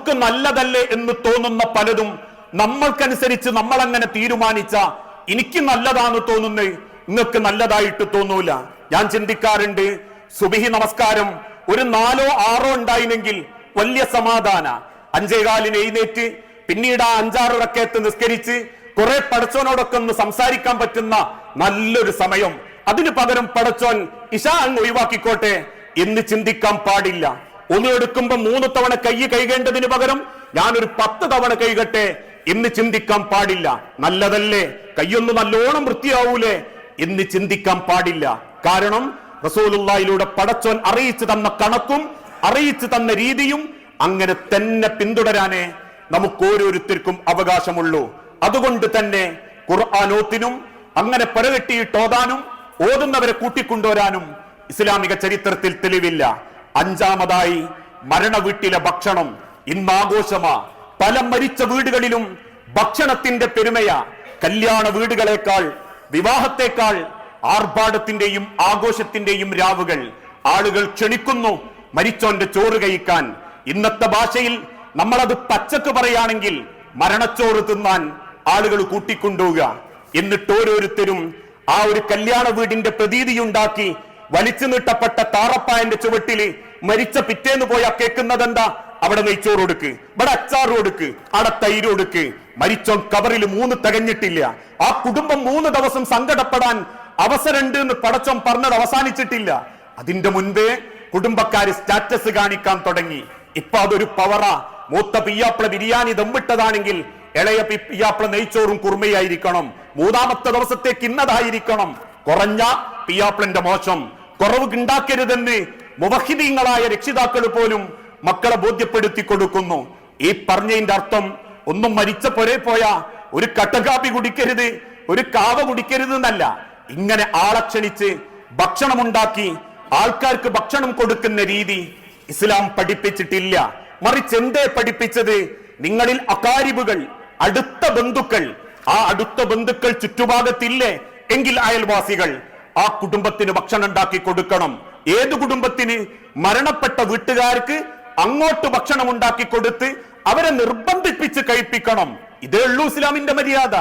നമുക്ക് നല്ലതല്ലേ എന്ന് തോന്നുന്ന പലതും നമ്മൾക്കനുസരിച്ച് നമ്മൾ അങ്ങനെ തീരുമാനിച്ച എനിക്ക് നല്ലതാന്ന് തോന്നുന്നത് നിങ്ങൾക്ക് നല്ലതായിട്ട് തോന്നൂല. ഞാൻ ചിന്തിക്കാറുണ്ട് സുബിഹി നമസ്കാരം ഒരു നാലോ ആറോ ഉണ്ടായിരുന്നെങ്കിൽ വലിയ സമാധാന. അഞ്ചേകാലിന് എഴുന്നേറ്റ് പിന്നീട് ആ അഞ്ചാറ് റക്കയത്ത് നിസ്കരിച്ച് കുറെ പടച്ചോനോടൊക്കെ ഒന്ന് സംസാരിക്കാൻ പറ്റുന്ന നല്ലൊരു സമയം. അതിന് പകരം പടച്ചോൻ ഇഷ അങ്ങ് ഒഴിവാക്കിക്കോട്ടെ എന്ന് ചിന്തിക്കാൻ പാടില്ല. ഒന്ന് എടുക്കുമ്പോ മൂന്ന് തവണ കൈ കൈകേണ്ടതിന് പകരം ഞാനൊരു പത്ത് തവണ കൈകട്ടെ എന്ന് ചിന്തിക്കാൻ പാടില്ല. നല്ലതല്ലേ? കയ്യൊന്ന് നല്ലോണം വൃത്തിയാവൂലേ? എന്ന് ചിന്തിക്കാൻ പാടില്ല. കാരണം റസൂലുള്ളാഹിലൂടെ പടച്ചോൻ അറിയിച്ചു തന്ന കണക്കും അറിയിച്ചു തന്ന രീതിയും അങ്ങനെ തന്നെ പിന്തുടരാനേ നമുക്ക് ഓരോരുത്തർക്കും അവകാശമുള്ളൂ. അതുകൊണ്ട് തന്നെ ഖുർആാനോത്തിനും അങ്ങനെ പരകെട്ടിയിട്ട് ഓതാനും ഓതുന്നവരെ കൂട്ടിക്കൊണ്ടുവരാനും ഇസ്ലാമിക ചരിത്രത്തിൽ തെളിവില്ല. അഞ്ചാമതായി മരണ വീട്ടിലെ ഭക്ഷണം. ഇന്നാഘോഷമാ. പല മരിച്ച വീടുകളിലും ഭക്ഷണത്തിന്റെ പെരുമയാ. കല്യാണ വീടുകളെക്കാൾ വിവാഹത്തെക്കാൾ ആർഭാടത്തിന്റെയും ആഘോഷത്തിന്റെയും രാവുകൾ. ആളുകൾ ക്ഷണിക്കുന്നു മരിച്ചോന്റെ ചോറ് കഴിക്കാൻ. ഇന്നത്തെ ഭാഷയിൽ നമ്മളത് പച്ചക്ക് പറയുകയാണെങ്കിൽ മരണച്ചോറ് തിന്നാൻ ആളുകൾ കൂട്ടിക്കൊണ്ടുപോവുക. എന്നിട്ട് ഓരോരുത്തരും ആ ഒരു കല്യാണ വീടിന്റെ പ്രതീതിയുണ്ടാക്കി വലിച്ചു നീട്ടപ്പെട്ട താറപ്പായന്റെ ചുവട്ടിൽ മരിച്ച പിറ്റേന്ന് പോയാ കേൾക്കുന്നത് എന്താ അവിടെ നെയ്ച്ചോറ് കൊടുക്ക് ഇവിടെ അച്ചാർ കൊടുക്ക് അവിടെ തൈര് കൊടുക്ക് മരിച്ചോൻ കവറിൽ മൂന്ന് തികഞ്ഞിട്ടില്ല. ആ കുടുംബം മൂന്ന് ദിവസം സങ്കടപ്പെടാൻ അവസരമുണ്ട് എന്ന് പടച്ചോൻ പറഞ്ഞത് അവസാനിച്ചിട്ടില്ല. അതിന്റെ മുൻപേ കുടുംബക്കാര് സ്റ്റാറ്റസ് കാണിക്കാൻ തുടങ്ങി. ഇപ്പൊ അതൊരു പവറ. മൂത്ത പിയ്യാപ്പിള ബിരിയാണി ദമ്പിട്ടതാണെങ്കിൽ ഇളയ പിയ്യാപ്പിള നെയ്ച്ചോറും കുർമയായിരിക്കണം മൂന്നാമത്തെ ദിവസത്തേക്ക് ഇന്നതായിരിക്കണം. കുറഞ്ഞ പിയ്യാപ്പിളന്റെ മോശം. കുറവ് ഉണ്ടാക്കരുതെന്ന് മുവഹിദീങ്ങളായ രക്ഷിതാക്കൾ പോലും മക്കളെ ബോധ്യപ്പെടുത്തി കൊടുക്കുന്നു. ഈ പറഞ്ഞതിന്റെ അർത്ഥം ഒന്നും മരിച്ച പൊരേ പോയ ഒരു കട്ടകാപ്പി കുടിക്കരുത് ഒരു കാവ കുടിക്കരുത് എന്നല്ല ഇങ്ങനെ ആളെ ക്ഷണിച്ച് ഭക്ഷണമുണ്ടാക്കി ആൾക്കാർക്ക് ഭക്ഷണം കൊടുക്കുന്ന രീതി ഇസ്ലാം പഠിപ്പിച്ചിട്ടില്ല. മറിച്ച് എന്തേ പഠിപ്പിച്ചത്? നിങ്ങളിൽ അകാരിബുകൾ അടുത്ത ബന്ധുക്കൾ. ആ അടുത്ത ബന്ധുക്കൾ ചുറ്റുഭാഗത്തില്ലേ? എങ്കിൽ അയൽവാസികൾ. ആ കുടുംബത്തിന് ഭക്ഷണം ഉണ്ടാക്കി കൊടുക്കണം. ഏത് കുടുംബത്തിന്? മരണപ്പെട്ട വീട്ടുകാർക്ക് അങ്ങോട്ട് ഭക്ഷണം ഉണ്ടാക്കി കൊടുത്ത് അവരെ നിർബന്ധിപ്പിച്ച് കഴിപ്പിക്കണം. ഇതേ ഉള്ളൂ ഇസ്ലാമിന്റെ മര്യാദ.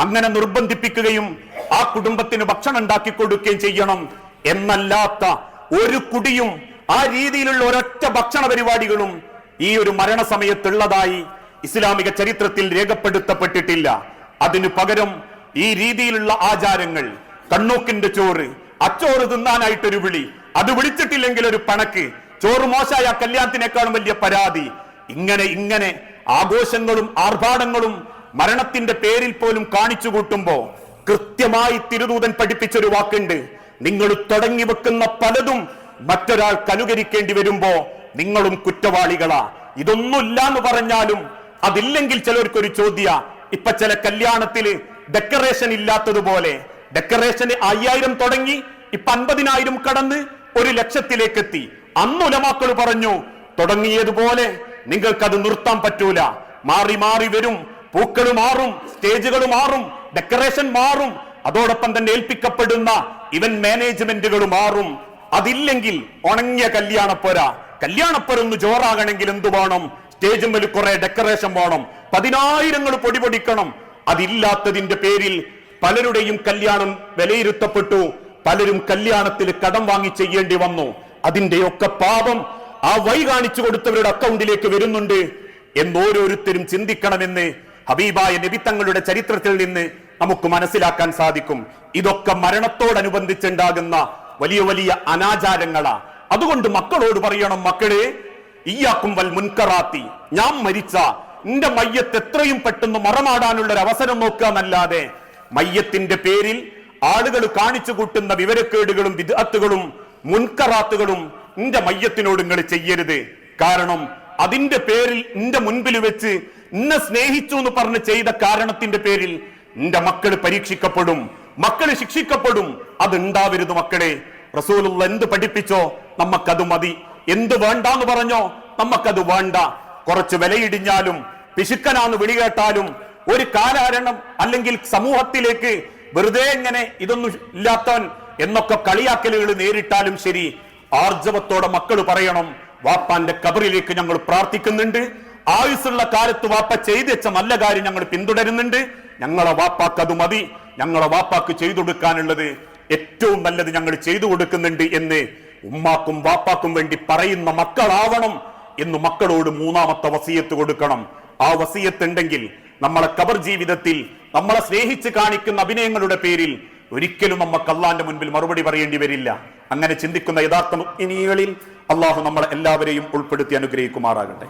അങ്ങനെ നിർബന്ധിപ്പിക്കുകയും ആ കുടുംബത്തിന് ഭക്ഷണം ഉണ്ടാക്കി കൊടുക്കുകയും ചെയ്യണം എന്നല്ലാത്ത ഒരു കുടിയും ആ രീതിയിലുള്ള ഒരൊറ്റ ഭക്ഷണ പരിപാടികളും ഈ ഒരു മരണസമയത്തുള്ളതായി ഇസ്ലാമിക ചരിത്രത്തിൽ രേഖപ്പെടുത്തപ്പെട്ടിട്ടില്ല. അതിനു പകരം ഈ രീതിയിലുള്ള ആചാരങ്ങൾ കണ്ണൂക്കിന്റെ ചോറ്. അച്ചോറ് തിന്നാനായിട്ടൊരു വിളി. അത് വിളിച്ചിട്ടില്ലെങ്കിൽ ഒരു പണക്ക്. ചോറ് മോശമായ കല്യാണത്തിനേക്കാളും വലിയ പരാതി. ഇങ്ങനെ ഇങ്ങനെ ആഘോഷങ്ങളും ആർഭാടങ്ങളും മരണത്തിന്റെ പേരിൽ പോലും കാണിച്ചു കൂട്ടുമ്പോ കൃത്യമായി തിരുദൂതൻ പഠിപ്പിച്ചൊരു വാക്കുണ്ട്. നിങ്ങൾ തുടങ്ങി വെക്കുന്ന പലതും മറ്റൊരാൾ കനുകരിക്കേണ്ടി വരുമ്പോ നിങ്ങളും കുറ്റവാളികളാ. ഇതൊന്നുമില്ല എന്ന് പറഞ്ഞാലും അതില്ലെങ്കിൽ ചിലർക്കൊരു ചോദ്യ. ഇപ്പൊ ചില കല്യാണത്തിൽ ഡെക്കറേഷൻ ഇല്ലാത്തതുപോലെ ഡെക്കറേഷന് അയ്യായിരം തുടങ്ങി ഇപ്പൊ അൻപതിനായിരം കടന്ന് ഒരു ലക്ഷത്തിലേക്ക് എത്തി അന്ന് ഉലമാക്കൾ പറഞ്ഞു തുടങ്ങിയതുപോലെ നിങ്ങൾക്കത് നിർത്താൻ പറ്റൂല. മാറി മാറി വരും പൂക്കൾ മാറും സ്റ്റേജുകൾ മാറും ഡെക്കറേഷൻ മാറും. അതോടൊപ്പം തന്നെ ഏൽപ്പിക്കപ്പെടുന്ന ഇവൻ മാനേജ്മെന്റുകൾ മാറും. അതില്ലെങ്കിൽ ഉണങ്ങിയ കല്യാണപ്പൊര. കല്യാണപ്പൊരൊന്ന് ജോറാകണമെങ്കിൽ എന്തു വേണം? സ്റ്റേജുമ്മൽ കുറെ ഡെക്കറേഷൻ വേണം. പതിനായിരങ്ങൾ പൊടിപൊടിക്കണം അതില്ലാത്തതിന്റെ പേരിൽ പലരുടെയും കല്യാണം വിലയിരുത്തപ്പെട്ടു. പലരും കല്യാണത്തിൽ കടം വാങ്ങി ചെയ്യേണ്ടി വന്നു. അതിന്റെയൊക്കെ പാപം ആ വൈ കാണിച്ചു കൊടുത്തവരുടെ അക്കൗണ്ടിലേക്ക് വരുന്നുണ്ട് എന്നോരോരുത്തരും ചിന്തിക്കണമെന്ന് ഹബീബായ നബിത്തങ്ങളുടെ ചരിത്രത്തിൽ നിന്ന് നമുക്ക് മനസ്സിലാക്കാൻ സാധിക്കും. ഇതൊക്കെ മരണത്തോടനുബന്ധിച്ചുണ്ടാകുന്ന വലിയ വലിയ അനാചാരങ്ങളാ. അതുകൊണ്ട് മക്കളോട് പറയണം മക്കളെ ഇയാക്കും വൽ മുൻകറാത്തി. ഞാൻ മരിച്ച. എന്റെ മയ്യത്ത് എത്രയും പെട്ടെന്ന് മറമാടാനുള്ള ഒരു അവസരം നോക്കുക എന്നല്ലാതെ മയ്യത്തിന്റെ പേരിൽ ആളുകൾ കാണിച്ചു കൂട്ടുന്ന വിവരക്കേടുകളും വിദഗ്ധകളും മുൻകറാത്തുകളും നിന്റെ മയ്യത്തിനോട് നിങ്ങൾ ചെയ്യരുത്. കാരണം അതിന്റെ പേരിൽ നിന്റെ മുൻപിൽ വെച്ച് എന്നെ സ്നേഹിച്ചു എന്ന് പറഞ്ഞ് ചെയ്ത കാരണത്തിന്റെ പേരിൽ നിന്റെ മക്കൾ പരീക്ഷിക്കപ്പെടും. മക്കൾ ശിക്ഷിക്കപ്പെടും. അത് ഉണ്ടാവരുത് മക്കളെ. റസൂലുള്ള എന്ത് പഠിപ്പിച്ചോ നമുക്കത് മതി. എന്ത് വേണ്ടാന്ന് പറഞ്ഞോ നമുക്കത് വേണ്ട. കുറച്ച് വിലയിടിഞ്ഞാലും പിശുക്കനാന്ന് വിളി കേട്ടാലും ഒരു കാലാരണം അല്ലെങ്കിൽ സമൂഹത്തിലേക്ക് വെറുതെ ഇങ്ങനെ ഇതൊന്നും ഇല്ലാത്തവൻ എന്നൊക്കെ കളിയാക്കലുകൾ നേരിട്ടാലും ശരി ആർജവത്തോടെ മക്കൾ പറയണം വാപ്പാന്റെ കബറിലേക്ക് ഞങ്ങൾ പ്രാർത്ഥിക്കുന്നുണ്ട് ആയുസ്സുള്ള കാലത്ത് വാപ്പ ചെയ്തുവെച്ച നല്ല കാര്യം ഞങ്ങൾ പിന്തുടരുന്നുണ്ട് ഞങ്ങളെ വാപ്പാക്ക് അത് മതി ഞങ്ങളെ വാപ്പാക്ക് ചെയ്തു കൊടുക്കാനുള്ളത് ഏറ്റവും നല്ലത് ഞങ്ങൾ ചെയ്തു കൊടുക്കുന്നുണ്ട് എന്ന് ഉമ്മാക്കും വാപ്പാക്കും വേണ്ടി പറയുന്ന മക്കളാവണം എന്ന് മക്കളോട് മൂന്നാമത്തെ വസീയത്ത് കൊടുക്കണം. ആ വസീയത്ത് ഉണ്ടെങ്കിൽ നമ്മളെ കബർ ജീവിതത്തിൽ നമ്മളെ സ്നേഹിച്ച് കാണിക്കുന്ന അഭിനയങ്ങളുടെ പേരിൽ ഒരിക്കലും നമുക്ക് അള്ളാന്റെ മുൻപിൽ മറുപടി പറയേണ്ടി വരില്ല. അങ്ങനെ ചിന്തിക്കുന്ന യഥാർത്ഥ മുഗ്നികളിൽ അള്ളാഹു നമ്മളെ എല്ലാവരെയും ഉൾപ്പെടുത്തി അനുഗ്രഹിക്കുമാറാകട്ടെ.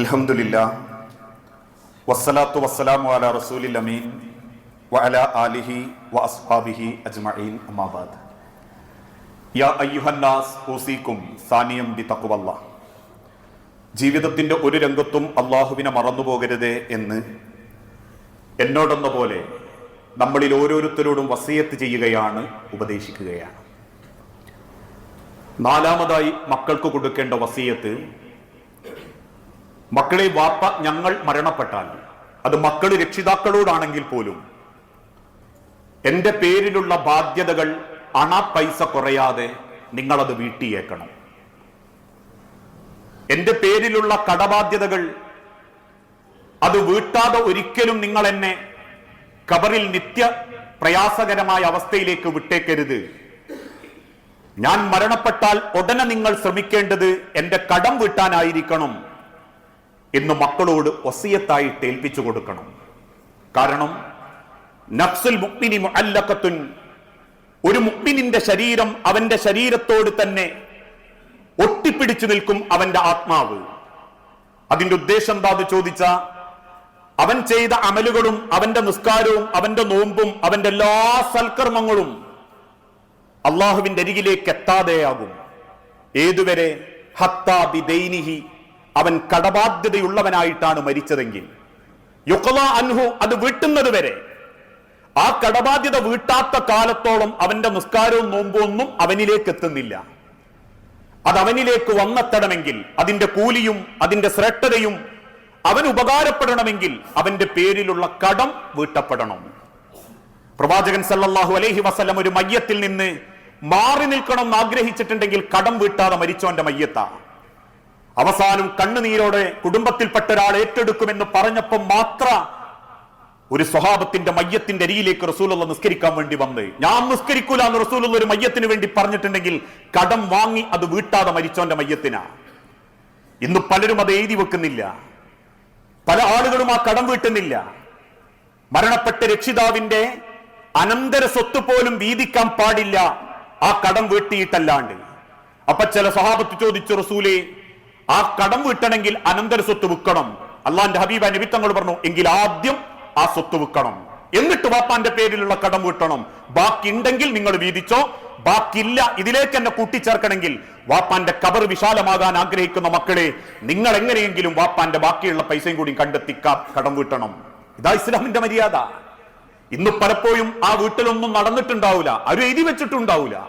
അൽഹംദുലില്ലാ വസ്സലാത്തു വസ്സലാമു അല റസൂലിൽ അമീൻ. വഅലാ ആലിഹി വഅസ്ഹാബിഹി അജ്മഈൻ. അമ്മാ ജീവിതത്തിന്റെ ഒരു രംഗത്തും അള്ളാഹുവിനെ മറന്നുപോകരുത് എന്ന് എന്നോടെന്ന പോലെ നമ്മളിൽ ഓരോരുത്തരോടും വസീയത്ത് ചെയ്യുകയാണ് ഉപദേശിക്കുകയാണ്. നാലാമതായി മക്കൾക്ക് കൊടുക്കേണ്ട വസീയത്ത് മക്കളെ വാപ്പ ഞങ്ങൾ മരണപ്പെട്ടാൽ അത് മക്കൾ രക്ഷിതാക്കളോടാണെങ്കിൽ പോലും എന്റെ പേരിലുള്ള ബാധ്യതകൾ അണ പൈസ കുറയാതെ നിങ്ങളത് വീട്ടിയേക്കണം. എന്റെ പേരിലുള്ള കടബാധ്യതകൾ അത് വീട്ടാതെ ഒരിക്കലും നിങ്ങൾ എന്നെ കബറിൽ നിത്യ പ്രയാസകരമായ അവസ്ഥയിലേക്ക് വിട്ടേക്കരുത്. ഞാൻ മരണപ്പെട്ടാൽ ഉടനെ നിങ്ങൾ ശ്രമിക്കേണ്ടത് എന്റെ കടം വീട്ടാനായിരിക്കണം എന്ന് മക്കളോട് ഒസിയത്തായി ഏൽപ്പിച്ചു കൊടുക്കണം. കാരണം നഫ്സുൽ മുക്മിനി മുഅല്ലഖത്തുൻ ഒരു മുക്മിനിന്റെ ശരീരം അവന്റെ ശരീരത്തോട് തന്നെ ഒട്ടിപ്പിടിച്ചു നിൽക്കും അവന്റെ ആത്മാവ്. അതിന്റെ ഉദ്ദേശം എന്താ അത് ചോദിച്ച അവൻ ചെയ്ത അമലുകളും അവന്റെ നിസ്കാരവും അവന്റെ നോമ്പും അവന്റെ എല്ലാ സൽക്കർമ്മങ്ങളും അള്ളാഹുവിന്റെ അരികിലേക്ക് എത്താതെയാകും. ഏതുവരെ? ഹത്താബിദൈനിഹി അവൻ കടബാധ്യതയുള്ളവനായിട്ടാണ് മരിച്ചതെങ്കിൽ. യുക്ല അൻഹു അത് വീട്ടുന്നത് വരെ. ആ കടബാധ്യത വീട്ടാത്ത കാലത്തോളം അവന്റെ നിസ്കാരവും നോമ്പൊന്നും അവനിലേക്ക് എത്തുന്നില്ല. അത് അവനിലേക്ക് വന്നെത്തണമെങ്കിൽ അതിന്റെ കൂലിയും അതിന്റെ ശ്രേഷ്ഠതയും അവൻ ഉപകാരപ്പെടണമെങ്കിൽ അവന്റെ പേരിലുള്ള കടം വീട്ടപ്പെടണം. പ്രവാചകൻ സല്ലല്ലാഹു അലൈഹി വസല്ലം ഒരു മയ്യത്തിൽ നിന്ന് മാറി നിൽക്കണം എന്ന് ആഗ്രഹിച്ചിട്ടുണ്ടെങ്കിൽ കടം വീട്ടാതെ മരിച്ചോന്റെ മയ്യത്ത. അവസാനം കണ്ണുനീരോടെ കുടുംബത്തിൽപ്പെട്ട ഒരാൾ ഏറ്റെടുക്കുമെന്ന് പറഞ്ഞപ്പോൾ മാത്ര ഒരു സ്വഹാബത്തിന്റെ മയ്യത്തിന്റെ അരിയിലേക്ക് റസൂലുള്ള നിസ്കരിക്കാൻ വേണ്ടി വന്ന്. ഞാൻ നിസ്കരിക്കൂല എന്ന് റസൂലുള്ള ഒരു മയ്യത്തിന് വേണ്ടി പറഞ്ഞിട്ടുണ്ടെങ്കിൽ കടം വാങ്ങി അത് വീട്ടാതെ മരിച്ചോന്റെ മയ്യത്തിനാ. ഇന്ന് പലരും അത് എഴുതി വെക്കുന്നില്ല. പല ആളുകളും ആ കടം വീട്ടുന്നില്ല. മരണപ്പെട്ട രക്ഷിതാവിന്റെ അനന്തര സ്വത്ത് പോലും വീതിക്കാൻ പാടില്ല. ആ കടം വീട്ടിയിട്ടല്ലാണ്ട്. അപ്പൊ ചില സ്വഹാബത്ത് ചോദിച്ചു റസൂലെ ആ കടം വീട്ടണമെങ്കിൽ അനന്തര സ്വത്ത് വിൽക്കണം. അള്ളാന്റെ ഹബീബ നിമിത്തങ്ങൾ പറഞ്ഞു എങ്കിൽ ആദ്യം ആ സ്വത്ത് വിൽക്കണം. എന്നിട്ട് വാപ്പാന്റെ പേരിലുള്ള കടം വീട്ടണം. ബാക്കി ഉണ്ടെങ്കിൽ നിങ്ങൾ വീതിച്ചോ. ബാക്കില്ല ഇതിലേക്ക് എന്നെ കൂട്ടിച്ചേർക്കണമെങ്കിൽ വാപ്പാന്റെ കബർ വിശാലമാകാൻ ആഗ്രഹിക്കുന്ന മക്കളെ നിങ്ങൾ എങ്ങനെയെങ്കിലും വാപ്പാന്റെ ബാക്കിയുള്ള പൈസയും കൂടി കണ്ടെത്തി കടം വീട്ടണം. ഇതാ ഇസ്ലാമിന്റെ മര്യാദ. ഇന്ന് പലപ്പോഴും ആ വീട്ടിലൊന്നും നടന്നിട്ടുണ്ടാവില്ല ആരും എഴുതി വെച്ചിട്ടുണ്ടാവില്ല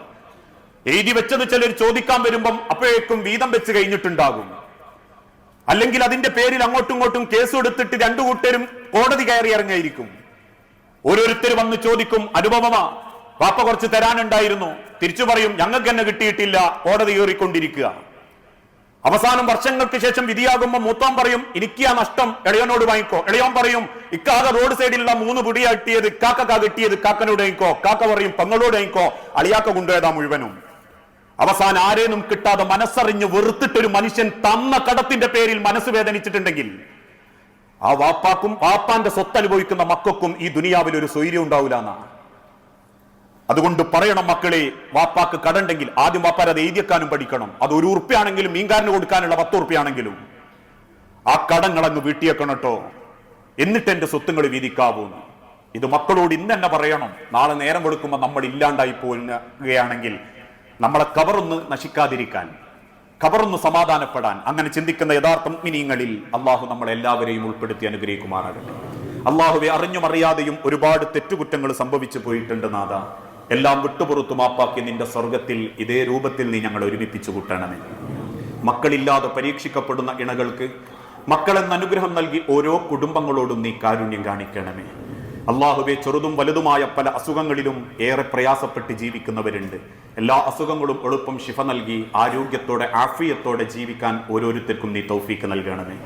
എഴുതി വെച്ചത് ചിലർ ചോദിക്കാൻ വരുമ്പം അപ്പോഴേക്കും വീതം വെച്ച് കഴിഞ്ഞിട്ടുണ്ടാകും. അല്ലെങ്കിൽ അതിന്റെ പേരിൽ അങ്ങോട്ടും ഇങ്ങോട്ടും കേസ് എടുത്തിട്ട് രണ്ടു കൂട്ടരും കോടതി കയറി ഇറങ്ങിയിരിക്കും. ഓരോരുത്തർ വന്ന് ചോദിക്കും അനുപമമാ പാപ്പ കുറച്ച് തരാനുണ്ടായിരുന്നു. തിരിച്ചു പറയും ഞങ്ങൾക്ക് തന്നെ കിട്ടിയിട്ടില്ല. കോടതി കയറിക്കൊണ്ടിരിക്കുക. അവസാനം വർഷങ്ങൾക്ക് ശേഷം വിധിയാകുമ്പോൾ മൂത്തോം പറയും എനിക്ക് ആ നഷ്ടം. ഇളയനോട് വാങ്ങിക്കോ. ഇളയോൻ പറയും ഇക്കാക റോഡ് സൈഡിലുള്ള മൂന്ന് പിടിയാ കിട്ടിയത് ഇക്കാക്ക കിട്ടിയത് കാക്കനോട് വാങ്ങിക്കോ. കാക്ക പറയും പങ്ങളോട് വാങ്ങിക്കോ. അളിയാക്ക കൊണ്ടുപോയതാ മുഴുവനും. അവസാനം ആരേനും കിട്ടാതെ മനസ്സറിഞ്ഞ് വെറുത്തിട്ടൊരു മനുഷ്യൻ തന്ന കടത്തിന്റെ പേരിൽ മനസ്സ് വേദനിച്ചിട്ടുണ്ടെങ്കിൽ ആ വാപ്പാക്കും വാപ്പാന്റെ സ്വത്ത് അനുഭവിക്കുന്ന മക്കൾക്കും ഈ ദുനിയാവിൽ ഒരു സ്വൈര്യം ഉണ്ടാവില്ല എന്നാണ്. അതുകൊണ്ട് പറയണം മക്കളെ വാപ്പാക്ക് കടണ്ടെങ്കിൽ ആദ്യം വാപ്പാർ അത് എഴുതിയെക്കാനും പഠിക്കണം. അത് ഒരു ഉറുപ്പ്യാണെങ്കിലും മീൻകാരന് കൊടുക്കാനുള്ള പത്ത് ഉറുപ്പ്യാണെങ്കിലും ആ കടങ്ങളങ്ങ് വീട്ടിയേക്കണം കേട്ടോ. എന്നിട്ട് എന്റെ സ്വത്തുങ്ങൾ വീതിക്കാവൂന്ന് ഇത് മക്കളോട് ഇന്ന് തന്നെ പറയണം. നാളെ നേരം കൊടുക്കുമ്പോൾ നമ്മൾ ഇല്ലാണ്ടായി പോവുകയാണെങ്കിൽ നമ്മളെ കവറൊന്ന് നശിക്കാതിരിക്കാൻ കവറൊന്ന് സമാധാനപ്പെടാൻ അങ്ങനെ ചിന്തിക്കുന്ന യഥാർത്ഥ മിനിങ്ങളിൽ അള്ളാഹു നമ്മളെ എല്ലാവരെയും ഉൾപ്പെടുത്തി അനുഗ്രഹിക്കുമാറാകട്ടെ. അള്ളാഹുവെ അറിഞ്ഞും അറിയാതെയും ഒരുപാട് തെറ്റുകുറ്റങ്ങൾ സംഭവിച്ചു പോയിട്ടുണ്ട് നാഥ. എല്ലാം വിട്ടുപുറത്തു മാപ്പാക്കി നിന്റെ സ്വർഗത്തിൽ ഇതേ രൂപത്തിൽ നീ ഞങ്ങൾ ഒരുമിപ്പിച്ചു കൂട്ടണമേ. മക്കളില്ലാതെ പരീക്ഷിക്കപ്പെടുന്ന ഇണകൾക്ക് മക്കളെന്ന അനുഗ്രഹം നൽകി ഓരോ കുടുംബങ്ങളോടും നീ കാരുണ്യം കാണിക്കണമേ. അള്ളാഹുവെ ചെറുതും വലുതുമായ പല അസുഖങ്ങളിലും ഏറെ പ്രയാസപ്പെട്ട് ജീവിക്കുന്നവരുണ്ട് എല്ലാ അസുഖങ്ങളും എളുപ്പം ശിഫ നൽകി ആരോഗ്യത്തോടെ ആഫിയത്തോടെ ജീവിക്കാൻ ഓരോരുത്തർക്കും നീ തൗഫീക്ക് നൽകണമേ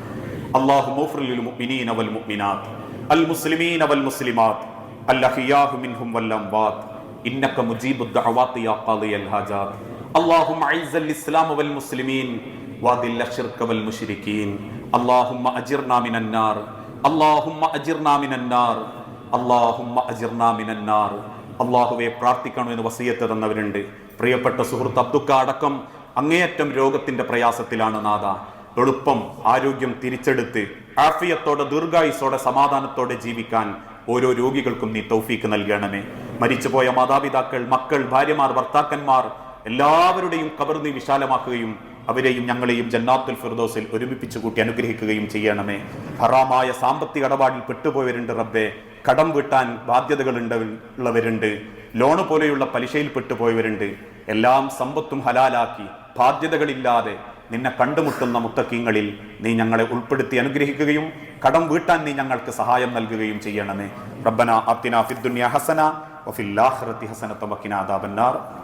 അള്ളാഹു മൗഫ്രിൽ മുഅ്മിനീന വൽ മുഅ്മിനാത്ത് അൽ മുസ്ലിമീന വൽ മുസ്ലിമാത്ത് അൽ അഹിയാഹു മിൻഹും വൽ അംവാത്ത് إنك مجيب الدعوات يا قاضي الحاجات اللهم أعز الإسلام والمسلمين وأذل الشرك والمشركين اللهم أجرنا من النار اللهم أجرنا من النار അള്ളാഹുവെ അജിർന മിനന്നാർ വസീയത്ത് തന്നവരുണ്ട്. പ്രിയപ്പെട്ട സുഹൃത്ത് അബ്ദുക്ക അടക്കം അങ്ങേയറ്റം രോഗത്തിന്റെ പ്രയാസത്തിലാണ് നാഥ. എളുപ്പം ആരോഗ്യം തിരിച്ചെടുത്ത് ആഫിയത്തോടെ ദീർഘായുസോടെ സമാധാനത്തോടെ ജീവിക്കാൻ ഓരോ രോഗികൾക്കും നീ തൗഫീക്ക് നൽകണമേ. മരിച്ചുപോയ മാതാപിതാക്കൾ മക്കൾ ഭാര്യമാർ ഭർത്താക്കന്മാർ എല്ലാവരുടെയും കബർ നീ വിശാലമാക്കുകയും അവരെയും ഞങ്ങളെയും ജന്നാത്തുൽ ഫിർദോസിൽ ഒരുമിപ്പിച്ചു കൂട്ടി അനുഗ്രഹിക്കുകയും ചെയ്യണമേ. ഹറാമായ സാമ്പത്തിക ഇടപാടിൽ പെട്ടുപോയവരുണ്ട് റബ്ബെ. കടം വീട്ടാൻ ബാധ്യതകൾ ഉള്ളവരുണ്ട് ലോണ് പോലെയുള്ള പലിശയിൽ പെട്ടുപോയവരുണ്ട്. എല്ലാം സമ്പത്തും ഹലാലാക്കി. ബാധ്യതകളില്ലാതെ നിന്നെ കണ്ടുമുട്ടുന്ന മുത്തക്കീങ്ങളിൽ നീ ഞങ്ങളെ ഉൾപ്പെടുത്തി അനുഗ്രഹിക്കുകയും കടം വീട്ടാൻ നീ ഞങ്ങൾക്ക് സഹായം നൽകുകയും ചെയ്യണമേ. റബ്ബന അത്തിന ഫിദ്ദുന്യ ഹസന വഫിൽ ആഖിറതി ഹസനത വഖിന അദാബന്നാർ.